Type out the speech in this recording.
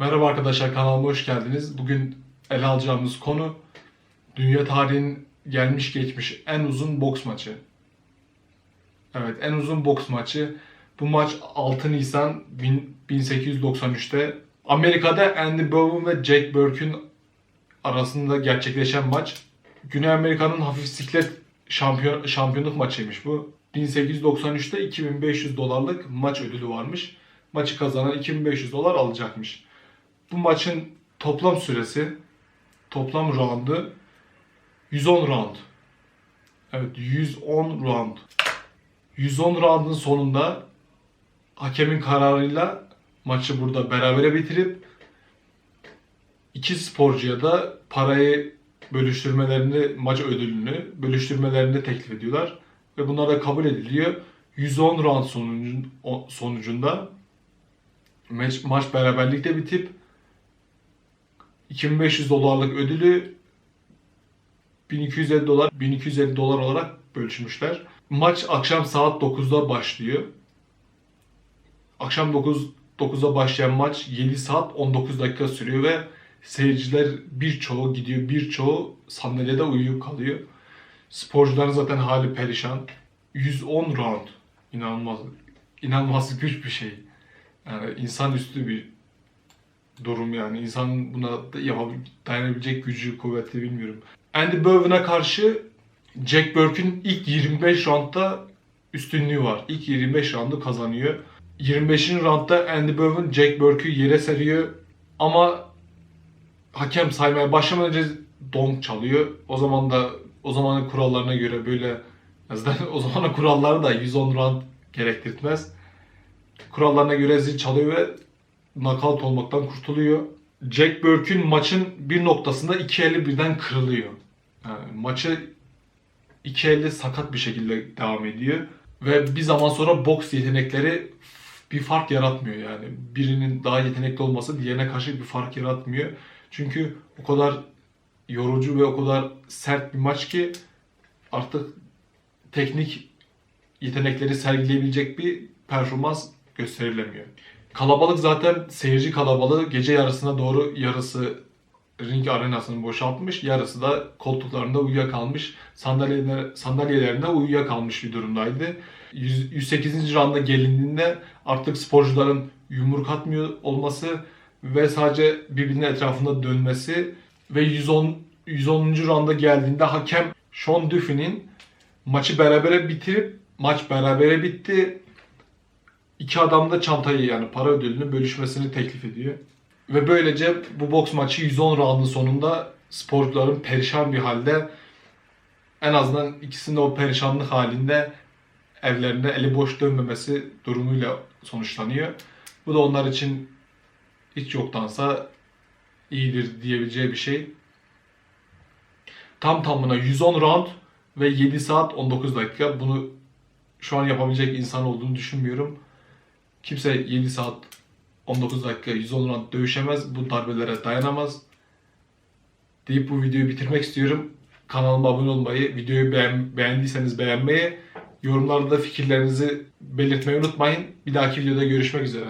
Merhaba arkadaşlar kanalıma hoş geldiniz. Bugün ele alacağımız konu dünya tarihinin gelmiş geçmiş en uzun boks maçı. Evet en uzun boks maçı. Bu maç 6 Nisan bin- 1893'te Amerika'da Andy Bowen ve Jack Burke'ün arasında gerçekleşen maç. Güney Amerika'nın hafif siklet şampiyon, şampiyonluk maçıymış bu. 1893'te 2500 dolarlık maç ödülü varmış. Maçı kazanan 2500 dolar alacakmış. Bu maçın toplam süresi, toplam roundu 110 round. Evet 110 round. 110 roundun sonunda hakemin kararıyla maçı burada berabere bitirip iki sporcuya da parayı bölüştürmelerini, maç ödülünü bölüştürmelerini teklif ediyorlar. Ve bunlar da kabul ediliyor. 110 round sonucunda maç, maç beraberlikte bitip 2500 dolarlık ödülü 1250 dolar 1250 dolar olarak bölüşmüşler. Maç akşam saat 9'da başlıyor. Akşam 9 9'da başlayan maç 7 saat 19 dakika sürüyor ve seyirciler birçoğu gidiyor, birçoğu sandalyede uyuyup kalıyor. Sporcuların zaten hali perişan. 110 round. İnanılmaz. İnanılmaz güç bir şey. Yani insanüstü bir durum yani. İnsan buna dayanabilecek gücü, kuvveti bilmiyorum. Andy Bowen'a karşı Jack Burke'ün ilk 25 roundda üstünlüğü var. İlk 25 roundu kazanıyor. 25. roundda Andy Bowen Jack Burke'ü yere seriyor. Ama hakem saymaya başlamadan önce dong çalıyor. O zaman da o zamanın kurallarına göre böyle zaten o zamanın kuralları da 110 round gerektirtmez. Kurallarına göre zil çalıyor ve knockout olmaktan kurtuluyor. Jack Burke'ün maçın bir noktasında iki eli birden kırılıyor. Yani maçı iki eli sakat bir şekilde devam ediyor. Ve bir zaman sonra boks yetenekleri bir fark yaratmıyor yani. Birinin daha yetenekli olması diğerine karşı bir fark yaratmıyor. Çünkü o kadar yorucu ve o kadar sert bir maç ki artık teknik yetenekleri sergileyebilecek bir performans gösterilemiyor. Kalabalık zaten seyirci kalabalığı gece yarısına doğru yarısı ring arenasını boşaltmış, yarısı da koltuklarında uyuyakalmış, sandalyeler, sandalyelerinde uyuyakalmış bir durumdaydı. 100 108. rounda gelindiğinde artık sporcuların yumruk atmıyor olması ve sadece birbirinin etrafında dönmesi ve 110 110. rounda geldiğinde hakem Sean Duffy'nin maçı berabere bitirip maç berabere bitti. İki adam da çantayı yani para ödülünü bölüşmesini teklif ediyor. Ve böylece bu boks maçı 110 roundun sonunda sporcuların perişan bir halde en azından ikisinin de o perişanlık halinde evlerinde eli boş dönmemesi durumuyla sonuçlanıyor. Bu da onlar için hiç yoktansa iyidir diyebileceği bir şey. Tam tamına 110 round ve 7 saat 19 dakika. Bunu şu an yapabilecek insan olduğunu düşünmüyorum. Kimse 7 saat 19 dakika 110 round dövüşemez. Bu darbelere dayanamaz. Deyip bu videoyu bitirmek istiyorum. Kanalıma abone olmayı, videoyu beğen- beğendiyseniz beğenmeyi, yorumlarda da fikirlerinizi belirtmeyi unutmayın. Bir dahaki videoda görüşmek üzere.